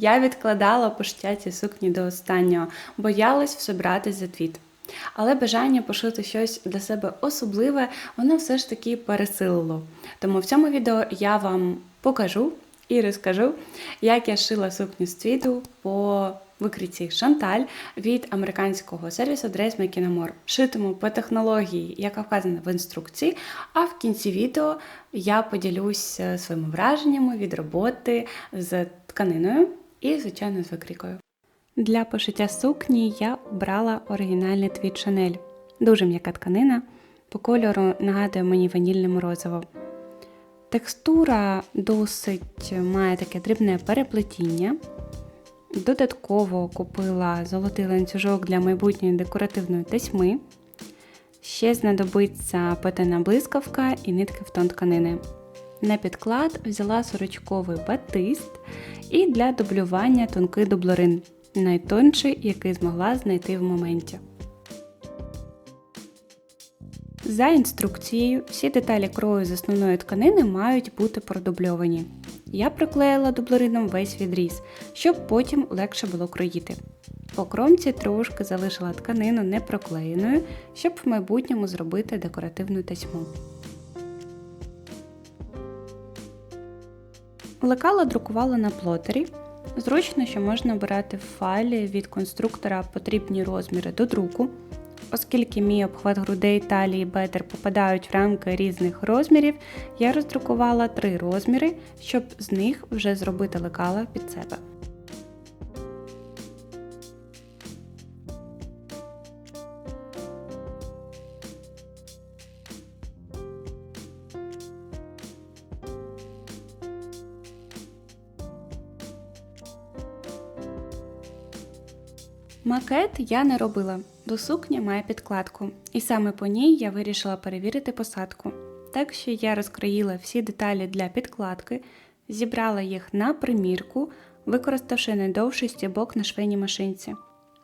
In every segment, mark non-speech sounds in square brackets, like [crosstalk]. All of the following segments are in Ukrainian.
Я відкладала пошиття цієї сукні до останнього, боялась все брати за твіт. Але бажання пошити щось для себе особливе, воно все ж таки пересилило. Тому в цьому відео я вам покажу і розкажу, як я шила сукню з твіту по викрійці Шанталь від американського сервісу Dressmaking Amore. Шитиму по технології, яка вказана в інструкції, а в кінці відео я поділюсь е, своїми враженнями від роботи з тканиною і, звичайно, з викрійкою. Для пошиття сукні я обрала оригінальний твіт Шанель. Дуже м'яка тканина, по кольору нагадує мені ванільне морозиво. Текстура досить має таке дрібне переплетіння. Додатково купила золотий ланцюжок для майбутньої декоративної тесьми. Ще знадобиться петена блискавка і нитки в тон тканини. На підклад взяла сорочковий батист і для дублювання тонкий дублерин, найтонший, який змогла знайти в моменті. За інструкцією, всі деталі крою з основної тканини мають бути продубльовані. Я приклеїла дублерином весь відріз, щоб потім легше було кроїти. По кромці трошки залишила тканину непроклеєною, щоб в майбутньому зробити декоративну тасьму. Лекала друкувала на плотері. Зручно, що можна обирати в файлі від конструктора потрібні розміри до друку. Оскільки мій обхват грудей, талії, бедер попадають в рамки різних розмірів, я роздрукувала три розміри, щоб з них вже зробити лекала під себе. Макет я не робила, до сукні має підкладку, і саме по ній я вирішила перевірити посадку. Так що я розкроїла всі деталі для підкладки, зібрала їх на примірку, використавши найдовший стібок на швейній машинці.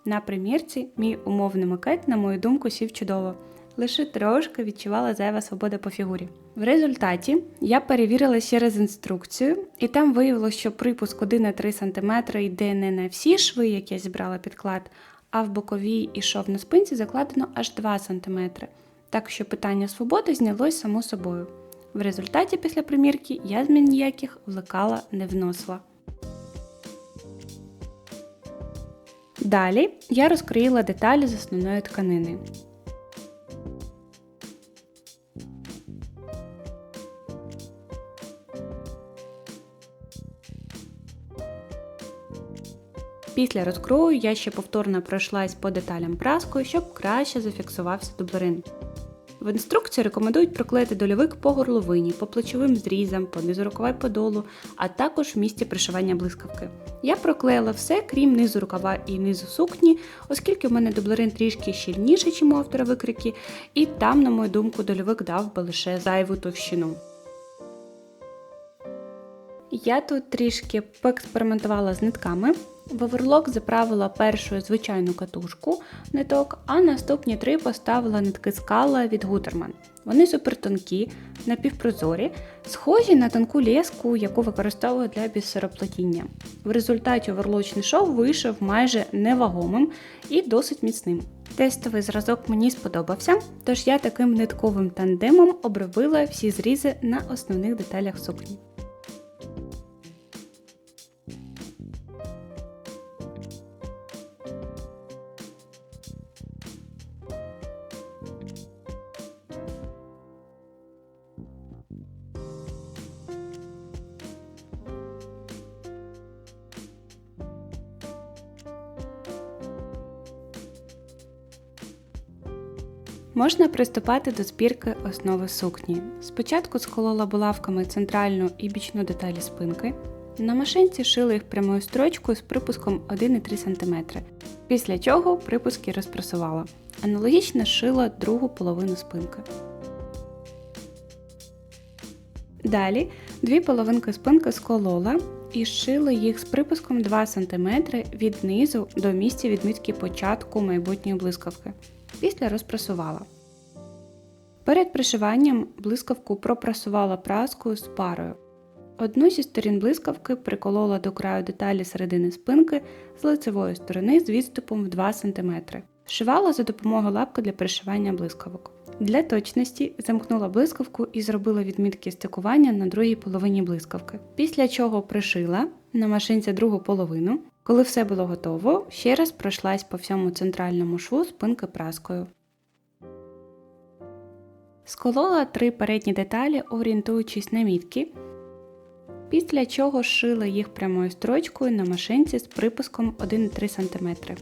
На примірці мій умовний макет, на мою думку, сів чудово. Лише трошки відчувала зайва свобода по фігурі. В результаті я перевірила ще раз інструкцію, і там виявилося, що припуск 1,3 см йде не на всі шви, які я зібрала підклад, а в боковій і шов на спинці закладено аж 2 см. Так що питання свободи знялось само собою. В результаті після примірки я змін ніяких влекала не вносила. Далі я розкроїла деталі з основної тканини. Після розкрою я ще повторно пройшлась по деталям праскою, щоб краще зафіксувався дублерин. В інструкції рекомендують проклеїти дольовик по горловині, по плечовим зрізам, по низу рукава й подолу, а також в місці пришивання блискавки. Я проклеїла все, крім низу рукава і низу сукні, оскільки в мене дублерин трішки щільніший, ніж у автора викрики, і там, на мою думку, дольовик дав би лише зайву товщину. Я тут трішки поекспериментувала з нитками. В оверлок заправила першу звичайну катушку ниток, а наступні три поставила нитки скала від Гутерман. Вони супертонкі, напівпрозорі, схожі на тонку леску, яку використовую для бісероплетіння. В результаті оверлочний шов вийшов майже невагомим і досить міцним. Тестовий зразок мені сподобався, тож я таким нитковим тандемом обробила всі зрізи на основних деталях сукні. Можна приступати до збірки основи сукні. Спочатку сколола булавками центральну і бічну деталі спинки. На машинці шила їх прямою строчкою з припуском 1,3 см, після чого припуски розпресувала. Аналогічно шила другу половину спинки. Далі дві половинки спинки сколола і шила їх з припуском 2 см від низу до місця відмітки початку майбутньої блискавки. Після розпрасувала. Перед пришиванням блискавку пропрасувала праскою з парою. Одну зі сторін блискавки приколола до краю деталі середини спинки з лицевої сторони з відступом в 2 см. Шивала за допомогою лапки для пришивання блискавок. Для точності замкнула блискавку і зробила відмітки стикування на другій половині блискавки. Після чого пришила на машинці другу половину. Коли все було готово, ще раз пройшлась по всьому центральному шву спинки праскою. Сколола три передні деталі, орієнтуючись на мітки, після чого шила їх прямою строчкою на машинці з припуском 1,3 см.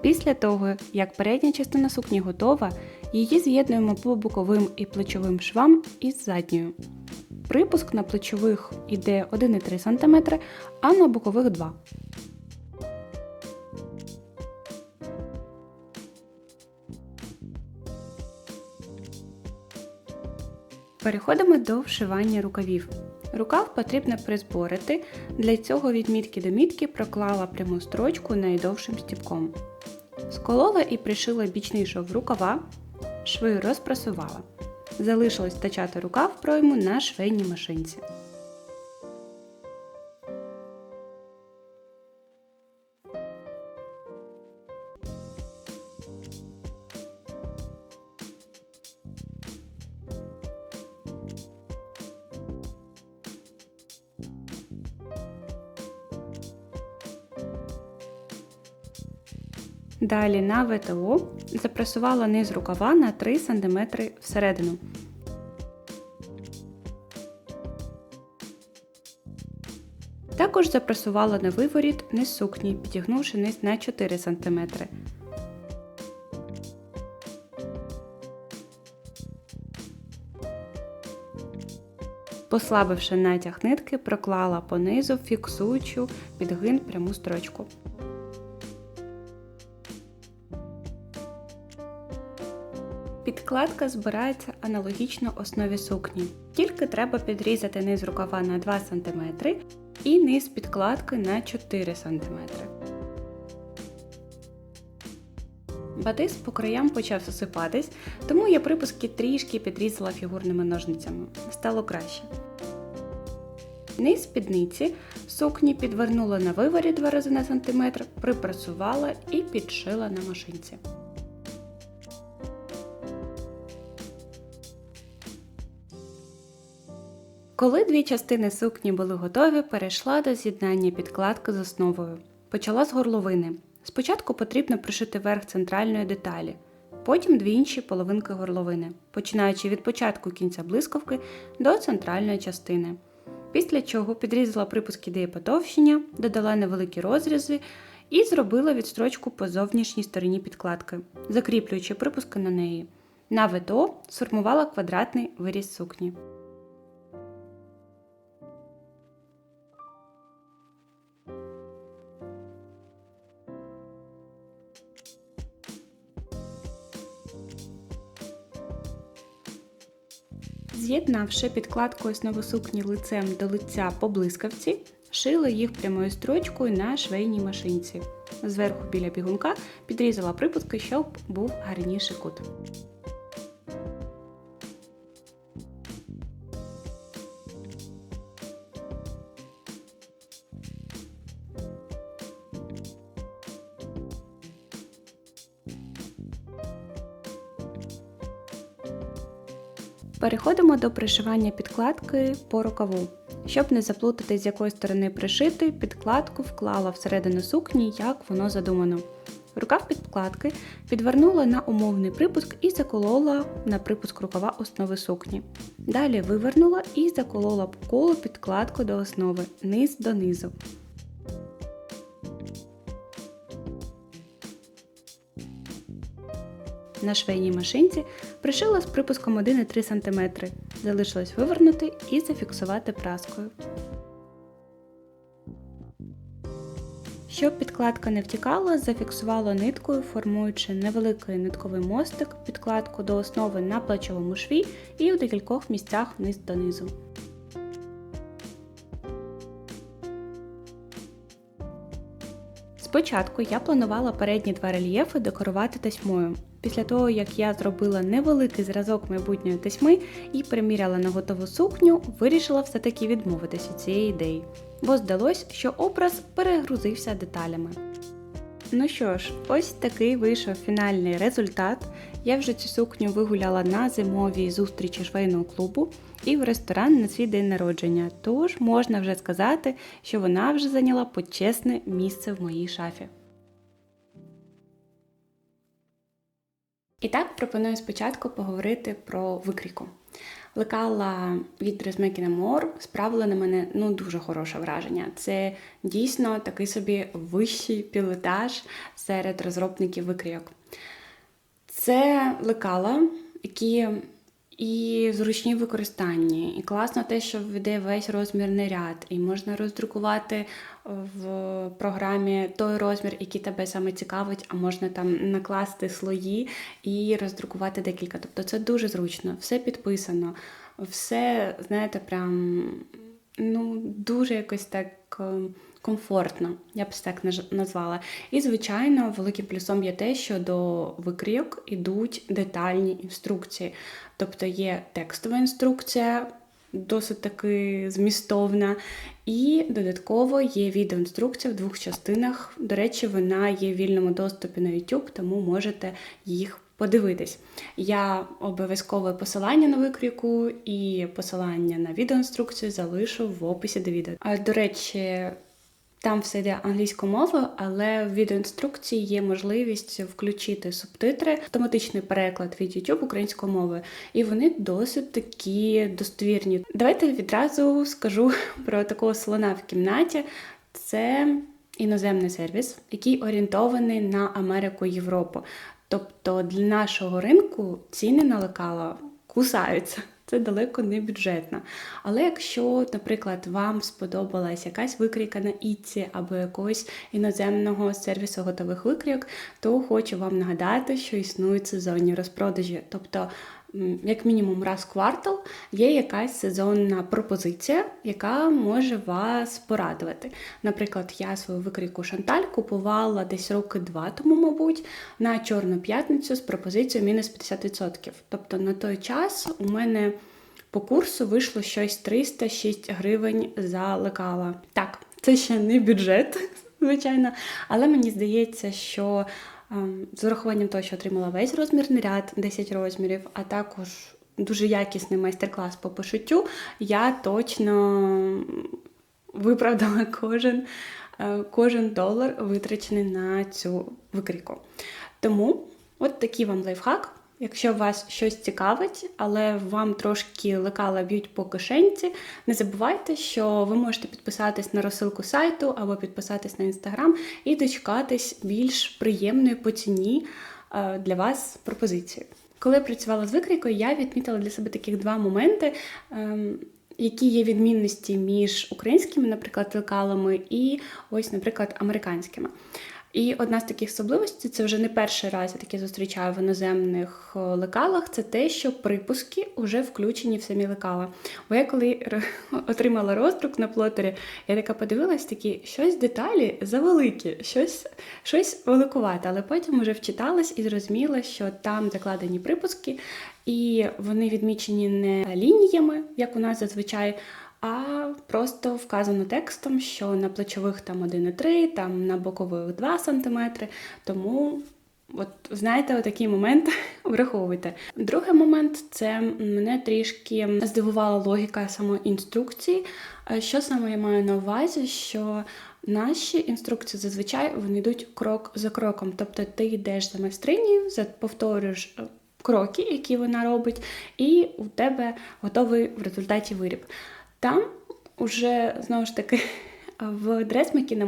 Після того, як передня частина сукні готова, її з'єднуємо по боковим і плечовим швам із задньою. Припуск на плечових йде 1,3 см, а на бокових 2 Переходимо до вшивання рукавів. Рукав потрібно призборити, для цього від мітки до мітки проклала пряму строчку найдовшим стіпком. Сколола і пришила бічний шов рукава, шви розпрасувала. Залишилось стачати рукав пройму на швейній машинці. Далі на ВТО запресувала низ рукава на 3 см всередину. Також запресувала на виворіт низ сукні, підігнувши низ на 4 см. Послабивши натяг нитки, проклала понизу, фіксуючу підгин пряму строчку. Підкладка збирається аналогічно основі сукні, тільки треба підрізати низ рукава на 2 см і низ підкладки на 4 см. Батис по краям почав засипатись, тому я припуски трішки підрізала фігурними ножницями. Стало краще. Низ спідниці сукні підвернула на виворі 2 рази на сантиметр, припрасувала і підшила на машинці. Коли дві частини сукні були готові, перейшла до з'єднання підкладки з основою. Почала з горловини. Спочатку потрібно пришити верх центральної деталі, потім дві інші половинки горловини, починаючи від початку кінця блискавки до центральної частини. Після чого підрізала припуск ідеї потовщення, додала невеликі розрізи і зробила відстрочку по зовнішній стороні підкладки, закріплюючи припуски на неї. На ВТО сформувала квадратний виріз сукні. З'єднавши підкладку основи сукні лицем до лиця по блискавці, шила їх прямою строчкою на швейній машинці. Зверху біля бігунка підрізала припуски, щоб був гарніший кут. Переходимо до пришивання підкладки по рукаву. Щоб не заплутати, з якої сторони пришити, підкладку вклала всередину сукні, як воно задумано. Рукав підкладки підвернула на умовний припуск і заколола на припуск рукава основи сукні. Далі вивернула і заколола по колу підкладку до основи, низ до низу. На швейній машинці пришила з припуском 1,3 см. Залишилось вивернути і зафіксувати праскою. Щоб підкладка не втікала, зафіксувала ниткою, формуючи невеликий нитковий мостик, підкладку до основи на плечовому шві і у декількох місцях вниз донизу. Спочатку я планувала передні два рельєфи декорувати тасьмою, Після того, як я зробила невеликий зразок майбутньої тесьми і приміряла на готову сукню, вирішила все-таки відмовитися від цієї ідеї, бо здалось, що образ перегрузився деталями. Ну що ж, ось такий вийшов фінальний результат. Я вже цю сукню вигуляла на зимовій зустрічі швейного клубу і в ресторан на свій день народження. Тож можна вже сказати, що вона вже зайняла почесне місце в моїй шафі. І так пропоную спочатку поговорити про викрійку. Лекала від Резмекіна Мор справила на мене ну дуже хороше враження. Це дійсно такий собі вищий пілотаж серед розробників викрійок. Це лекала, які і зручні в використанні, і класно те, що введе весь розмірний ряд, і можна роздрукувати в програмі той розмір, який тебе саме цікавить, а можна там накласти слої і роздрукувати декілька. Тобто це дуже зручно, все підписано, все, знаєте, прям ну, дуже якось так. Ем, комфортно, я б так назвала. І, звичайно, великим плюсом є те, що до викрійок йдуть детальні інструкції. Тобто є текстова інструкція, досить таки змістовна, і додатково є відеоінструкція в двох частинах. До речі, вона є в вільному доступі на YouTube, тому можете їх подивитись. Я обов'язкове посилання на викрійку і посилання на відеоінструкцію залишу в описі до відео. А до речі, там все йде англійською мовою, але в відеоінструкції є можливість включити субтитри, автоматичний переклад від YouTube українською мовою, і вони досить такі достовірні. Давайте відразу скажу [laughs] про такого слона в кімнаті. Це іноземний сервіс, який орієнтований на Америку Європу. Тобто для нашого ринку ціни на лекала кусаються це далеко не бюджетно. Але якщо, наприклад, вам сподобалась якась викрійка на Іці або якогось іноземного сервісу готових викрійок, то хочу вам нагадати, що існують сезонні розпродажі. Тобто як мінімум раз в квартал є якась сезонна пропозиція, яка може вас порадувати. Наприклад, я свою викрійку Шанталь купувала десь роки два тому, мабуть, на Чорну п'ятницю з пропозицією мінус 50%. Тобто на той час у мене по курсу вийшло щось 306 гривень за лекала. Так, це ще не бюджет, [laughs] звичайно, але мені здається, що з урахуванням того, що отримала весь розмірний ряд, 10 розмірів, а також дуже якісний майстер-клас по пошиттю, я точно виправдала кожен е, кожен долар, витрачений на цю викрійку. Тому от такий вам лайфхак. Якщо вас щось цікавить, але вам трошки лекала б'ють по кишенці, не забувайте, що ви можете підписатись на розсилку сайту або підписатись на інстаграм і дочекатись більш приємної по ціні е, для вас пропозиції. Коли я працювала з викрійкою, я відмітила для себе таких два моменти. Ем, які є відмінності між українськими, наприклад, лекалами і ось, наприклад, американськими. І одна з таких особливостей це вже не перший раз я таке зустрічаю в іноземних е, лекалах. Це те, що припуски вже включені в самі лекала. Бо я коли [laughs] отримала роздрук на плотері, я така подивилась, такі щось деталі завеликі, щось щось великувате. Але потім вже вчиталась і зрозуміла, що там закладені припуски, і вони відмічені не лініями, як у нас зазвичай а просто вказано текстом, що на плечових там 1,3, там на бокових 2 см. Тому, от знаєте, отакий момент [laughs] враховуйте. Другий момент це мене трішки здивувала логіка самоінструкції. Що саме я маю на увазі? що Наші інструкції зазвичай вони йдуть крок за кроком. Тобто ти йдеш за майстрині, повторюєш е, кроки, які вона робить, і у тебе готовий в результаті виріб. Там уже, знову ж таки, в Дресмакі на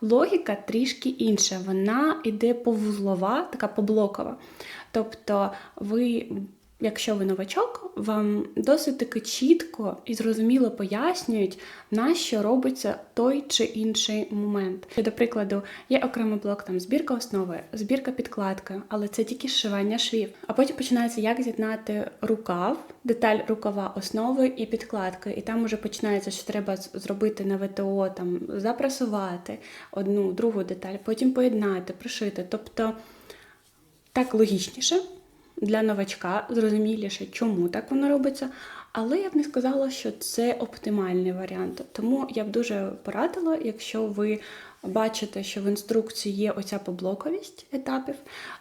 логіка трішки інша. Вона йде повузлова, така поблокова. Тобто ви якщо ви новачок, вам досить таки чітко і зрозуміло пояснюють, на що робиться той чи інший момент. До прикладу, є окремий блок там збірка основи, збірка підкладки, але це тільки зшивання швів. А потім починається, як з'єднати рукав, деталь рукава основи і підкладки. І там уже починається, що треба зробити на ВТО, там запрасувати одну, другу деталь, потім поєднати, пришити. Тобто так логічніше для новачка, зрозуміліше, чому так воно робиться. Але я б не сказала, що це оптимальний варіант. Тому я б дуже порадила, якщо ви бачите, що в інструкції є оця поблоковість етапів,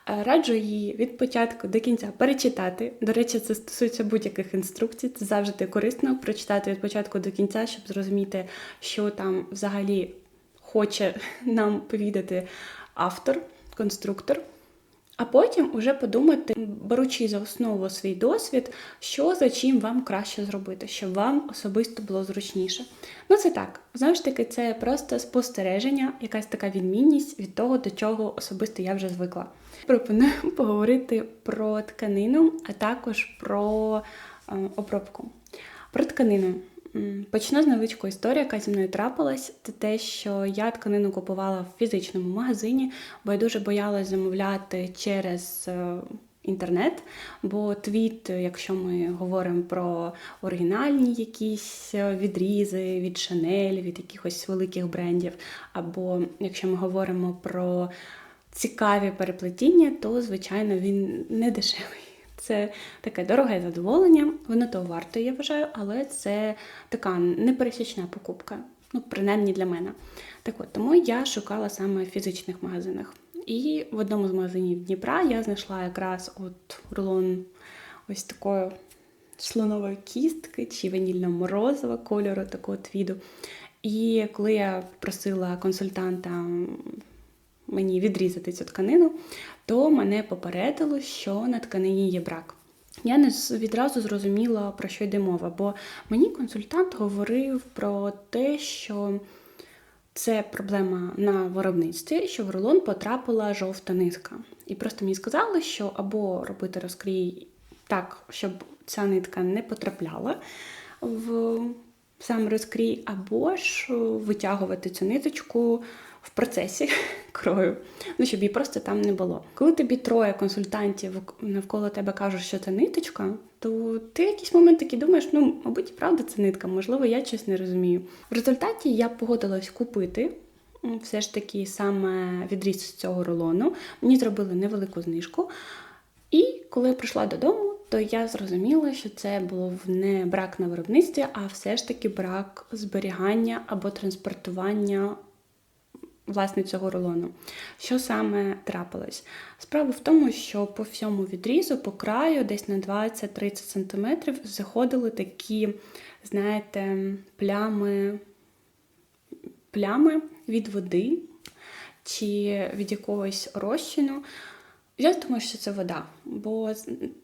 е, раджу її від початку до кінця перечитати. До речі, це стосується будь-яких інструкцій. Це завжди корисно прочитати від початку до кінця, щоб зрозуміти, що там взагалі хоче [laughs] нам повідати автор, конструктор. А потім уже подумати, беручи за основу свій досвід, що за чим вам краще зробити, щоб вам особисто було зручніше. Ну це так, знову ж таки, це просто спостереження, якась така відмінність від того, до чого особисто я вже звикла. Пропоную [laughs] поговорити про тканину, а також про е, обробку. Про тканину. Почну з невеличкої історії, яка зі мною трапилась. Це те, що я тканину купувала в фізичному магазині, бо я дуже боялась замовляти через е, інтернет. Бо твіт, якщо ми говоримо про оригінальні якісь е, відрізи від Шанель, від якихось великих брендів, або якщо ми говоримо про цікаві переплетіння, то звичайно він не дешевий. Це таке дороге задоволення, воно того варто, я вважаю, але це така непересічна покупка, ну, принаймні для мене. Так от, Тому я шукала саме в фізичних магазинах. І в одному з магазинів Дніпра я знайшла якраз от рулон ось такої слонової кістки чи ванільно-морозового кольору такого твіду. І коли я просила консультанта мені відрізати цю тканину, то мене попередило, що на тканині є брак. Я не відразу зрозуміла, про що йде мова, бо мені консультант говорив про те, що це проблема на виробництві, що в рулон потрапила жовта нитка. І просто мені сказали, що або робити розкрій так, щоб ця нитка не потрапляла в сам розкрій, або ж витягувати цю ниточку в процесі [laughs] крою, ну щоб її просто там не було. Коли тобі троє консультантів навколо тебе кажуть, що це ниточка, то ти в якийсь момент такий думаєш, ну, мабуть, правда, це нитка, можливо, я щось не розумію. В результаті я погодилась купити. Все ж таки саме відріз з цього рулону. Мені зробили невелику знижку. І коли я прийшла додому, то я зрозуміла, що це був не брак на виробництві, а все ж таки брак зберігання або транспортування власне цього рулону. Що саме трапилось? Справа в тому, що по всьому відрізу, по краю, десь на 20-30 см, заходили такі, знаєте, плями, плями від води чи від якогось розчину. Я думаю, що це вода. Бо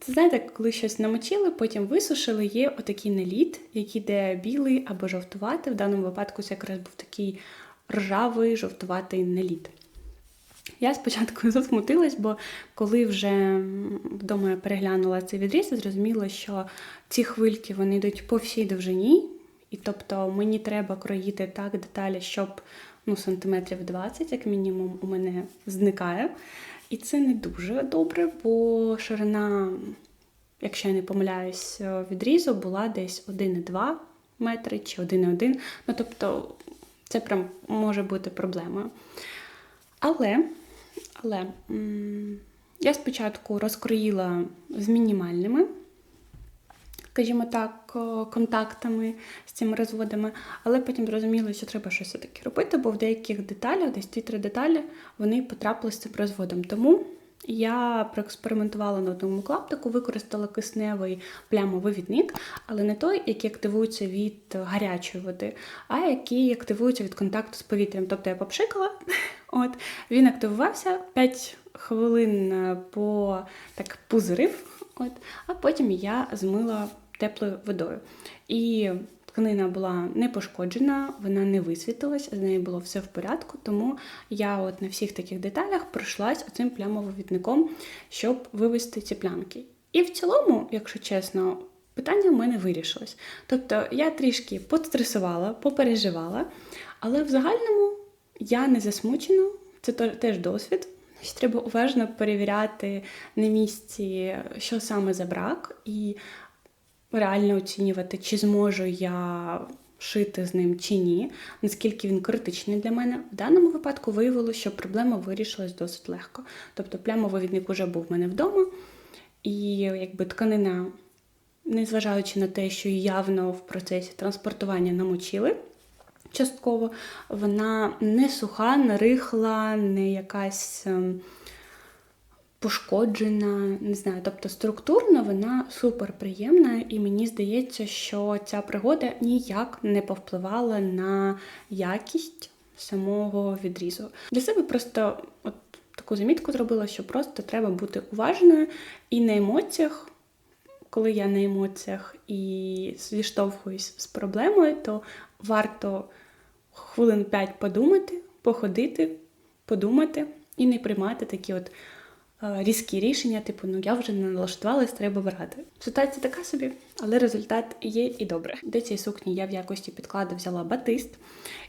знаєте, коли щось намочили, потім висушили, є отакий наліт, який йде білий або жовтуватий. В даному випадку це якраз був такий ржавий жовтуватий наліт. Я спочатку [laughs] засмутилась, бо коли вже вдома я переглянула цей відріз, зрозуміла, що ці хвильки вони йдуть по всій довжині, і тобто мені треба кроїти так деталі, щоб ну, сантиметрів 20, як мінімум, у мене зникає. І це не дуже добре, бо ширина, якщо я не помиляюсь, відрізу була десь 1,2 метри чи 1,1. Ну, тобто це прям може бути проблемою. Але але я спочатку розкроїла з мінімальними, скажімо так, контактами з цими розводами, але потім зрозуміла, що треба щось таке робити, бо в деяких деталях, десь ті три деталі, вони потрапили з цим розводом. Тому я проекспериментувала на одному клаптику, використала кисневий плямовий відник, але не той, який активується від гарячої води, а який активується від контакту з повітрям. Тобто я попшикала, [laughs] от, він активувався 5 хвилин е, по так пузирив, от, а потім я змила теплою водою. І Тканина була не пошкоджена, вона не висвітилась, з нею було все в порядку, тому я от на всіх таких деталях пройшлась оцим плямововідником, щоб вивести ці плянки. І в цілому, якщо чесно, питання в мене вирішилось. Тобто я трішки подстресувала, попереживала, але в загальному я не засмучена, це теж досвід. Треба уважно перевіряти на місці, що саме за брак, і реально оцінювати, чи зможу я шити з ним чи ні, наскільки він критичний для мене. В даному випадку виявилося, що проблема вирішилась досить легко. Тобто плямовий вже був в мене вдома, і якби тканина, незважаючи на те, що явно в процесі транспортування намочили. Частково вона не суха, не рихла, не якась ем, пошкоджена, не знаю, тобто структурно вона супер приємна, і мені здається, що ця пригода ніяк не повпливала на якість самого відрізу. Для себе просто от таку замітку зробила, що просто треба бути уважною і на емоціях. Коли я на емоціях і зіштовхуюсь з проблемою, то варто хвилин 5 подумати, походити, подумати і не приймати такі от різкі рішення, типу, ну я вже не налаштувалась, треба брати. Ситуація така собі, але результат є і добре. До цієї сукні я в якості підкладу взяла батист,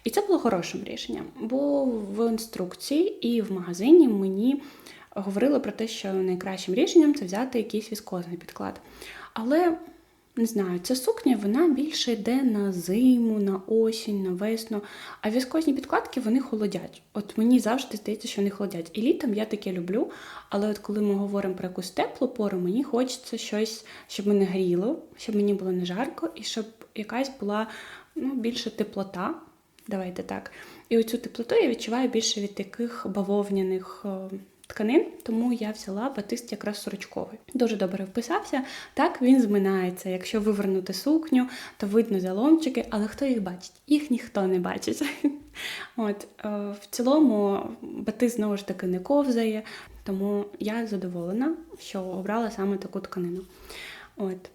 і це було хорошим рішенням, бо в інструкції і в магазині мені говорили про те, що найкращим рішенням це взяти якийсь віскозний підклад. Але не знаю, ця сукня вона більше йде на зиму, на осінь, на весну. А віскозні підкладки вони холодять. От мені завжди здається, що вони холодять. І літом я таке люблю. Але от коли ми говоримо про якусь теплу пору, мені хочеться щось, щоб мене гріло, щоб мені було не жарко, і щоб якась була ну, більше теплота. Давайте так. І оцю теплоту я відчуваю більше від таких бавовняних е, тканин, тому я взяла батист якраз сорочковий. Дуже добре вписався. Так, він зминається. Якщо вивернути сукню, то видно заломчики, але хто їх бачить? Їх ніхто не бачить. [laughs] От, е, В цілому батист знову ж таки не ковзає, тому я задоволена, що обрала саме таку тканину. От.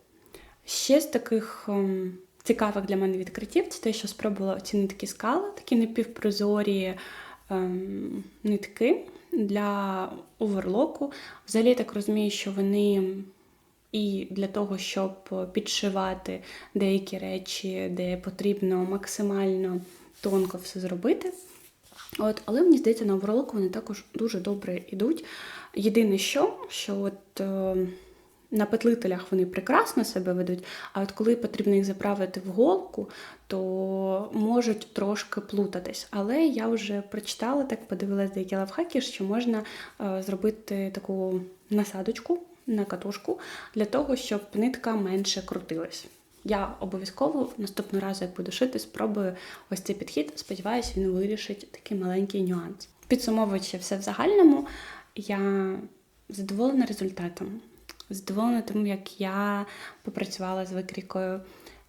Ще з таких. Ем, цікавих для мене відкриттів це те, що спробувала ці нитки скали, такі напівпрозорі ем, нитки для оверлоку. Взагалі я так розумію, що вони і для того, щоб підшивати деякі речі, де потрібно максимально тонко все зробити. От, Але мені здається, на оверлоку вони також дуже добре йдуть. Єдине, що, що от. На петлителях вони прекрасно себе ведуть, а от коли потрібно їх заправити в голку, то можуть трошки плутатись. Але я вже прочитала, так подивилася деякі лавхаки, що можна е, зробити таку насадочку на катушку для того, щоб нитка менше крутилась. Я обов'язково наступного разу, як буду шити, спробую ось цей підхід. Сподіваюся, він вирішить такий маленький нюанс. Підсумовуючи все в загальному, я задоволена результатом задоволена тим, як я попрацювала з викрікою.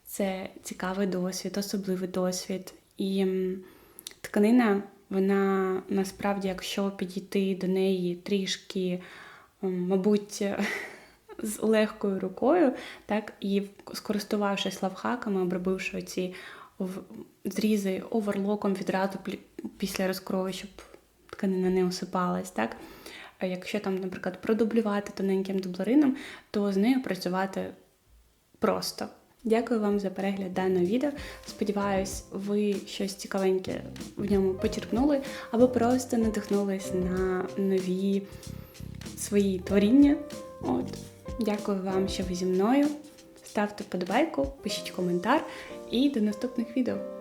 Це цікавий досвід, особливий досвід. І тканина, вона насправді, якщо підійти до неї трішки, мабуть, [laughs] з легкою рукою, так, і скористувавшись лавхаками, обробивши ці зрізи оверлоком відразу після розкрою, щоб тканина не осипалась, так, якщо там, наприклад, продублювати тоненьким дублерином, то з нею працювати просто. Дякую вам за перегляд даного відео. Сподіваюсь, ви щось цікавеньке в ньому почерпнули або просто надихнулись на нові свої творіння. От. Дякую вам, що ви зі мною. Ставте вподобайку, пишіть коментар і до наступних відео.